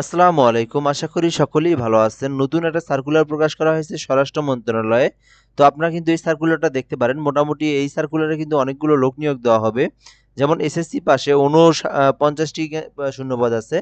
আসসালামু আলাইকুম। আশা করি সকলেই ভালো আছেন। নতুন একটা সার্কুলার প্রকাশ করা হয়েছে স্বরাষ্ট্র মন্ত্রণালয়ে। তো আপনারা কিন্তু এই সার্কুলারটা দেখতে পারেন। মোটামুটি এই সার্কুলারে কিন্তু অনেকগুলো লোক নিয়োগ দেওয়া হবে। যেমন এসএসসি পাশে পঞ্চাশটি শূন্যপদ আছে।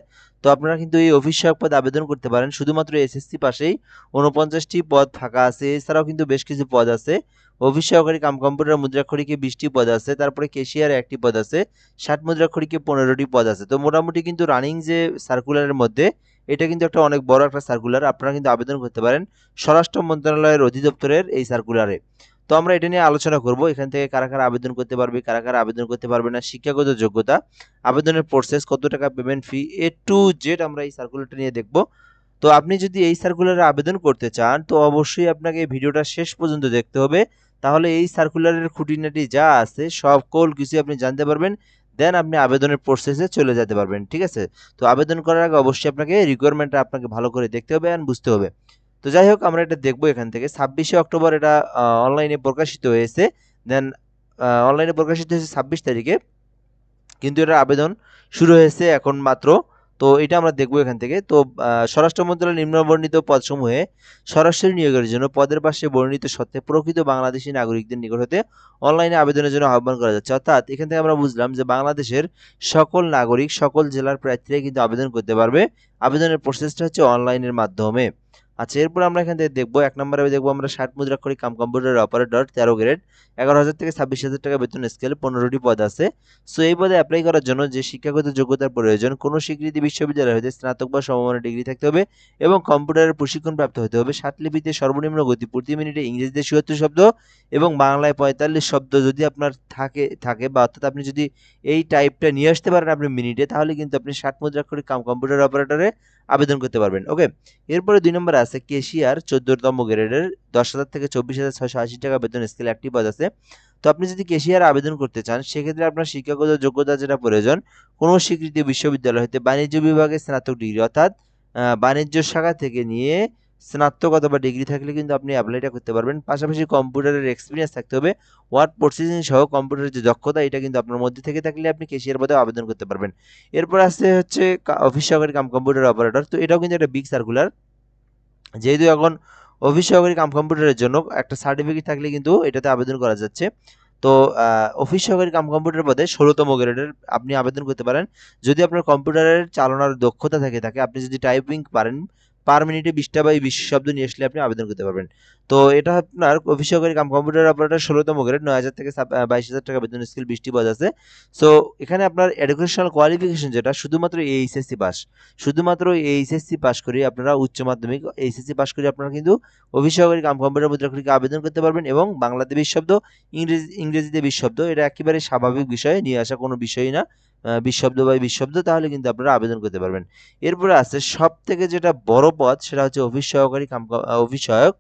তো আপনারা কিন্তু এই অফিস সহায়ক পদে আবেদন করতে পারেন। শুধুমাত্র এসএসসি পাশেই উনপঞ্চাশটি পদ ফাঁকা আছে। এছাড়াও কিন্তু বেশ কিছু পদ আছে। অফিস সহকারী কাম কম্পিউটার মুদ্রাক্ষরিকে বিশটি পদ আছে। তারপরে কেশিয়ারে একটি পদ আছে। ষাট মুদ্রাক্ষরিকে পনেরোটি পদ আছে। তো মোটামুটি কিন্তু রানিং যে সার্কুলারের মধ্যে, এটা কিন্তু একটা অনেক বড় একটা সার্কুলার। আপনারা কিন্তু আবেদন করতে পারেন স্বরাষ্ট্র মন্ত্রণালয়ের অধিদপ্তরের এই সার্কুলারে। তো আমরা এটা নিয়ে আলোচনা করব। এখান থেকে কারা কারা আবেদন করতে পারবে, কারা কারা আবেদন করতে পারবে না, শিক্ষাগত যোগ্যতা, আবেদনের প্রসেস কত টাকা payment fee A to Z আমরা এই সার্কুলারটা নিয়ে দেখব। তো আপনি যদি এই সার্কুলারে আবেদন করতে চান, তো অবশ্যই আপনাকে ভিডিওটা শেষ পর্যন্ত দেখতে হবে। তাহলে এই সার্কুলারের খুঁটিনাটি যা আছে, সকল কিছু আপনি জানতে পারবেন। দেন আপনি আবেদনের প্রসেসে চলে যেতে পারবেন, ঠিক আছে? তো আবেদন করার আগে অবশ্যই আপনাকে রিকোয়ারমেন্টটা আপনাকে ভালো করে দেখতে হবে অ্যান্ড বুঝতে হবে। তো যাই হোক, আমরা এটা দেখব এখান থেকে। ছাব্বিশে অক্টোবর এটা অনলাইনে প্রকাশিত হয়েছে। দেন অনলাইনে প্রকাশিত হয়েছে ছাব্বিশ তারিখে। কিন্তু এটা আবেদন শুরু হয়েছে এখন মাত্র। তো এটা আমরা দেখব এখান থেকে। তো স্বরাষ্ট্র মন্ত্রণালয় নিম্নবর্ণিত পদসমূহে সরাসরি নিয়োগের জন্য পদের পাশে বর্ণিত সত্ত্বে প্রকৃত বাংলাদেশি নাগরিকদের নিকট হতে অনলাইনে আবেদনের জন্য আহ্বান করা যাচ্ছে। অর্থাৎ এখান থেকে আমরা বুঝলাম যে বাংলাদেশের সকল নাগরিক সকল জেলার প্রার্থীরা কিন্তু আবেদন করতে পারবে। আবেদনের প্রসেসটা হচ্ছে অনলাইনের মাধ্যমে। আচ্ছা এরপর আমরা এখান থেকে দেখব, এক নম্বরে দেখব আমরা ষাট মুদ্রাক্ষরিক কাম কম্পিউটার অপারেটর, তেরো গ্রেড, এগারো হাজার থেকে ছাব্বিশ হাজার টাকা বেতন স্কেল পনেরোটি পদ আছে। সো এই পদে অ্যাপ্লাই করার জন্য যে শিক্ষাগত যোগ্যতার প্রয়োজন, কোনো স্বীকৃতি বিশ্ববিদ্যালয় হতে স্নাতক বা সমমানের ডিগ্রি থাকতে হবে এবং কম্পিউটারের প্রশিক্ষণ প্রাপ্ত হতে হবে। লিপিতে সর্বনিম্ন গতি প্রতি মিনিটে ইংরেজিতে চুয়াত্তর শব্দ এবং বাংলায় পঁয়তাল্লিশ শব্দ যদি আপনার থাকে থাকে বা অর্থাৎ আপনি যদি এই টাইপটা নিয়ে আসতে পারেন আপনি মিনিটে, তাহলে কিন্তু আপনি ষাট মুদ্রাক্ষরিক কাম কম্পিউটার অপারেটরে আবেদন করতে পারবেন। ওকে এরপরে দুই নম্বর আছে কেশিয়ার চোদ্দতম গ্রেডের দশ হাজার থেকে চব্বিশ হাজার ছশো আশি টাকা বেতন স্কেল একটি পদ আছে। তো আপনি যদি কেশিয়ার আবেদন করতে চান, সেক্ষেত্রে আপনার শিক্ষাগত যোগ্যতা যেটা প্রয়োজন, কোনো স্বীকৃতি বিশ্ববিদ্যালয় হতে বাণিজ্য বিভাগে স্নাতক ডিগ্রি অর্থাৎ বাণিজ্য শাখা থেকে নিয়ে স্নাতক অথবা ডিগ্রি থাকলে কিন্তু আপনি অ্যাপ্লাইটা করতে পারবেন। পাশাপাশি কম্পিউটারের এক্সপিরিয়েন্স থাকতে হবে। ওয়ার্ড প্রসেসিং সহ কম্পিউটারের যে দক্ষতা, এটা কিন্তু আপনার মধ্যে থেকে থাকলে আপনি কেশিয়ার পদে আবেদন করতে পারবেন। এরপর আসছে হচ্ছে অফিস সহকারী কাম কম্পিউটার অপারেটর তো এটাও কিন্তু একটা বিগ সার্কুলার যেহেতু এখন অফিস সহকারী কাম কম্পিউটারের জন্য একটা সার্টিফিকেট থাকলে কিন্তু এটাতে আবেদন করা যাচ্ছে। তো অফিস সহকারী কাম কম্পিউটার পদে ষোলোতম গ্রেডের আপনি আবেদন করতে পারেন। যদি আপনার কম্পিউটারের চালানোর দক্ষতা থেকে থাকে আপনি যদি টাইপিং পারেন পার মিনিটে বিশটা বা বিশ শব্দ নিয়ে আসলে আপনি আবেদন করতে পারবেন। তো এটা আপনার অফিস সহকারী কাম কম্পিউটার অপারেটর ষোলোতম গ্রেড, নয় হাজার থেকে বাইশ হাজার টাকা বেতন স্কিল বৃষ্টি পদ আছে। সো এখানে আপনার এডুকেশনাল কোয়ালিফিকেশন যেটা, শুধুমাত্র এইচএসসি পাস শুধুমাত্র এইচএসসি পাস করে আপনারা উচ্চ মাধ্যমিক এইচএসসি পাস করে আপনারা কিন্তু অফিস সহকারী কাম কম্পিউটার মুদ্রাক্ষরিকে আবেদন করতে পারবেন এবং বাংলাতে বিশ শব্দ, ইংরেজি, ইংরেজিতে বিশ শব্দ, এটা একেবারে স্বাভাবিক বিষয়, নিয়ে আসা কোনো বিষয়ই না। বিশ বাই বা বিশ তাহলে কিন্তু আপনারা আবেদন করতে পারবেন। এরপরে আছে সব থেকে যেটা বড় পদ, সেটা হচ্ছে অফিস সহকারী কাম অফিস সহায়ক।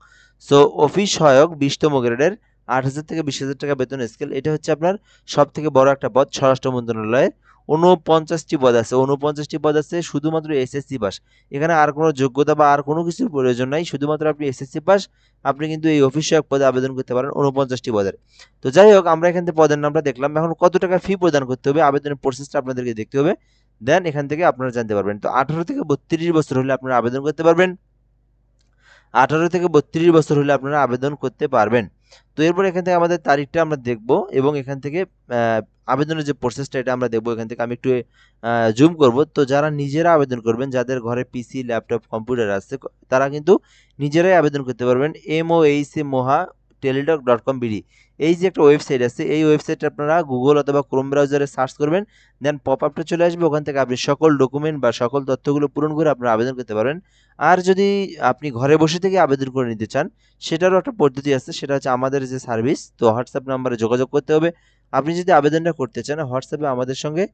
সো অফিস সহায়ক বিশতম গ্রেডের আট হাজার থেকে বিশ হাজার টাকা বেতন স্কেল এটা হচ্ছে আপনার সব থেকে বড় একটা পদ, স্বরাষ্ট্র মন্ত্রণালয়ের। উনপঞ্চাশটি পদ আছে। উনপঞ্চাশটি পদ আছে শুধুমাত্র এসএসসি পাস এখানে আর কোনো যোগ্যতা বা আর কোনো কিছুর প্রয়োজন নাই। শুধুমাত্র আপনি এসএসসি পাস আপনি কিন্তু এই অফিস সহায়ক পদে আবেদন করতে পারেন উনপঞ্চাশটি পদের। তো যাই হোক, আমরা এখান থেকে পদের নামটা দেখলাম। এখন কত টাকা ফি প্রদান করতে হবে? আবেদনের প্রসেসটা আপনাদেরকে দেখতে হবে। দেন এখান থেকে আপনারা জানতে পারবেন। তো আঠারো থেকে বত্রিশ বছর হলে আপনারা আবেদন করতে পারবেন। আঠারো থেকে বত্রিশ বছর হলে আপনারা আবেদন করতে পারবেন। তো এরপর এখান থেকে আমাদের তারিখটা আমরা দেখব এবং এখান থেকে আবেদনের যে প্রসেসটা এটা আমরা দেখব। এখান থেকে আমি একটু জুম করব। তো যারা নিজেরা আবেদন করবেন, যাদের ঘরে পিসি ল্যাপটপ কম্পিউটার আছে, তারা কিন্তু নিজেরাই আবেদন করতে পারবেন। এম ও এইচ মোহা টেলিডক ডট কম বিডি এই যে একটা ওয়েবসাইট আছে, এই ওয়েবসাইটটা আপনারা গুগল অথবা ক্রোম ব্রাউজারে সার্চ করবেন দেন পপ আপটা চলে আসবে, ওখান থেকে আপনি সকল ডকুমেন্ট বা সকল তথ্যগুলো পূরণ করে আপনারা আবেদন করতে পারবেন। আর যদি আপনি ঘরে বসে থেকে আবেদন করে নিতে চান, সেটারও একটা পদ্ধতি আছে, সেটা হচ্ছে আমাদের যে সার্ভিস তো হোয়াটসঅ্যাপ নাম্বারে যোগাযোগ করতে হবে। আপনি যদি আবেদনটা করতে চান হোয়াটসঅ্যাপে আমাদের সঙ্গে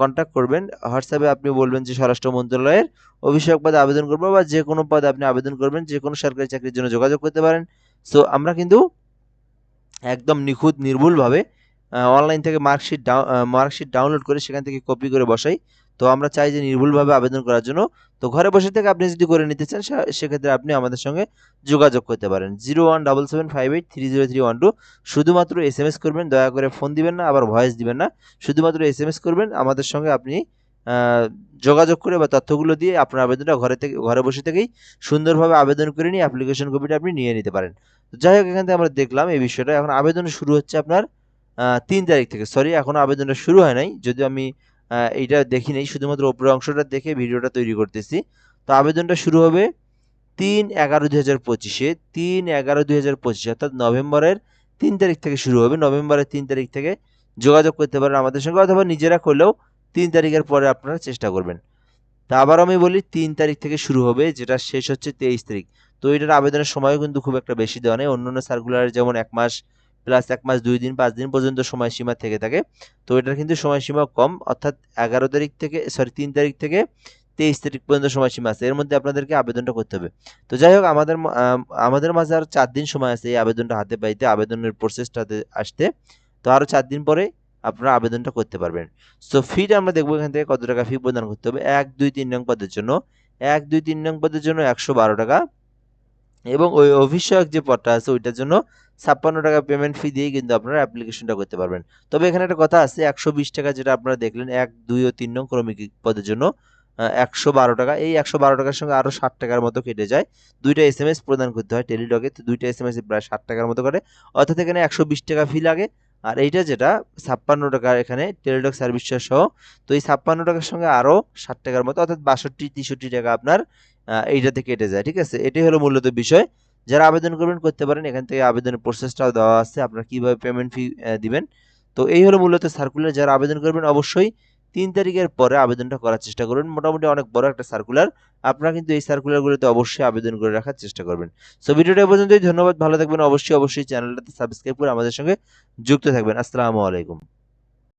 কন্ট্যাক্ট করবেন। হোয়াটসঅ্যাপে আপনি বলবেন যে স্বরাষ্ট্র মন্ত্রণালয়ের অভিষেক পদে আবেদন করব বা যে কোনো পদে আপনি আবেদন করবেন, যে কোনো সরকারি চাকরির জন্য যোগাযোগ করতে পারেন। সো আমরা কিন্তু একদম নিখুঁত, নির্ভুলভাবে অনলাইন থেকে মার্কশিট মার্কশিট ডাউনলোড করে সেখান থেকে কপি করে বসাই। তো আমরা চাই যে নির্ভুলভাবে আবেদন করার জন্য, তো ঘরে বসে থেকে আপনি যদি করে নিতে চান সেক্ষেত্রে আপনি আমাদের সঙ্গে যোগাযোগ করতে পারেন। Zero one double seven five eight three zero three one two শুধুমাত্র এস এম এস করবেন, দয়া করে ফোন দিবেন না, আবার ভয়েস দিবেন না। শুধুমাত্র এস এম এস করবেন, আমাদের সঙ্গে আপনি যোগাযোগ করে বা তথ্যগুলো দিয়ে আপনার আবেদনটা ঘরে থেকে ঘরে বসে থেকেই সুন্দরভাবে আবেদন করে নিয়ে অ্যাপ্লিকেশন কপিটা আপনি নিয়ে নিতে পারেন। তো যাই হোক, এখান থেকে আমরা দেখলাম এই বিষয়টা। এখন আবেদন শুরু হচ্ছে আপনার তিন তারিখ থেকে। সরি এখনও আবেদনটা শুরু হয় নাই। যদিও আমি এইটা দেখি নাই, শুধুমাত্র উপরের অংশটা দেখে ভিডিওটা তৈরি করতেছি। তো আবেদনটা শুরু হবে তিন এগারো দুই হাজার পঁচিশে। তিন এগারো দুই হাজার পঁচিশে, অর্থাৎ নভেম্বরের তিন তারিখ থেকে শুরু হবে। নভেম্বরের তিন তারিখ থেকে যোগাযোগ করতে পারেন আমাদের সঙ্গে, অথবা নিজেরা করলেও তিন তারিখের পরে আপনারা চেষ্টা করবেন। তা আবার আমি বলি, তিন তারিখ থেকে শুরু হবে, যেটা শেষ হচ্ছে তেইশ তারিখ। তো এটার আবেদনের সময়ও কিন্তু খুব একটা বেশি দেওয়া নেই। অন্য অন্য সার্কুলার যেমন এক মাস প্লাস এক মাস দুই দিন, পাঁচ দিন পর্যন্ত সময়সীমা থেকে থাকে। তো এটার কিন্তু সময়সীমা কম, অর্থাৎ এগারো তারিখ থেকে সরি তিন তারিখ থেকে তেইশ তারিখ পর্যন্ত সময়সীমা আছে। এর মধ্যে আপনাদেরকে আবেদনটা করতে হবে। তো যাই হোক, আমাদের আমাদের মাঝে আরও চার দিন সময় আছে এই আবেদনটা হাতে পাইতে, আবেদনের প্রসেসটাতে আসতে। তো আরও চার দিন পরে আপনারা আবেদনটা করতে পারবেন। সো ফিটা আমরা দেখব এখান থেকে কত টাকা ফি প্রদান করতে হবে? এক, দুই, তিন নং পদের জন্য। এক, দুই, তিন নং পদের জন্য একশো বারো টাকা। এবং ওই অভিষেক যে পদটা আছে, ওইটার জন্য ছাপ্পান্ন টাকা পেমেন্ট ফি দিয়ে কিন্তু আপনারা অ্যাপ্লিকেশনটা করতে পারবেন। তবে এখানে একটা কথা আছে, একশো বিশ টাকা যেটা আপনারা দেখলেন, এক, দুই ও তিন নং ক্রমিক পদের জন্য একশো বারো টাকা। এই একশো বারো টাকার সঙ্গে আরও ষাট টাকার মতো কেটে যায়। দুইটা এস এম এস প্রদান করতে হয় টেলিডকে। তো দুইটা এস এম এস প্রায় ষাট টাকার মতো করে। অর্থাৎ এখানে একশো বিশ টাকা ফি লাগে। আর এইটা যেটা, ছাপ্পান্ন টাকার এখানে টেলিডক সার্ভিস চার্জ সহ। তো এই ছাপ্পান্ন টাকার সঙ্গে আরও ষাট টাকার মতো, অর্থাৎ বাষট্টি, তেষট্টি টাকা আপনার এইটা এইটাতে কেটে যায়, ঠিক আছে? এটাই হলো মূলত বিষয়। যারা আবেদন করবেন, করতে পারেন। এখান থেকে আবেদনের প্রসেসটাও দেওয়া আছে। আপনারা কীভাবে পেমেন্ট ফি দিবেন? তো এই হলো মূলত সার্কুলার যারা আবেদন করবেন, অবশ্যই তিন তারিখের পরে আবেদনটা করার চেষ্টা করবেন। মোটামুটি অনেক বড় একটা সার্কুলার আপনারা কিন্তু এই সার্কুলারগুলোতে অবশ্যই আবেদন করে রাখার চেষ্টা করবেন। সো ভিডিওটা পর্যন্তই। ধন্যবাদ। ভালো থাকবেন। অবশ্যই অবশ্যই চ্যানেলটাতে সাবস্ক্রাইব করে আমাদের সঙ্গে যুক্ত থাকবেন। আসসালামু আলাইকুম।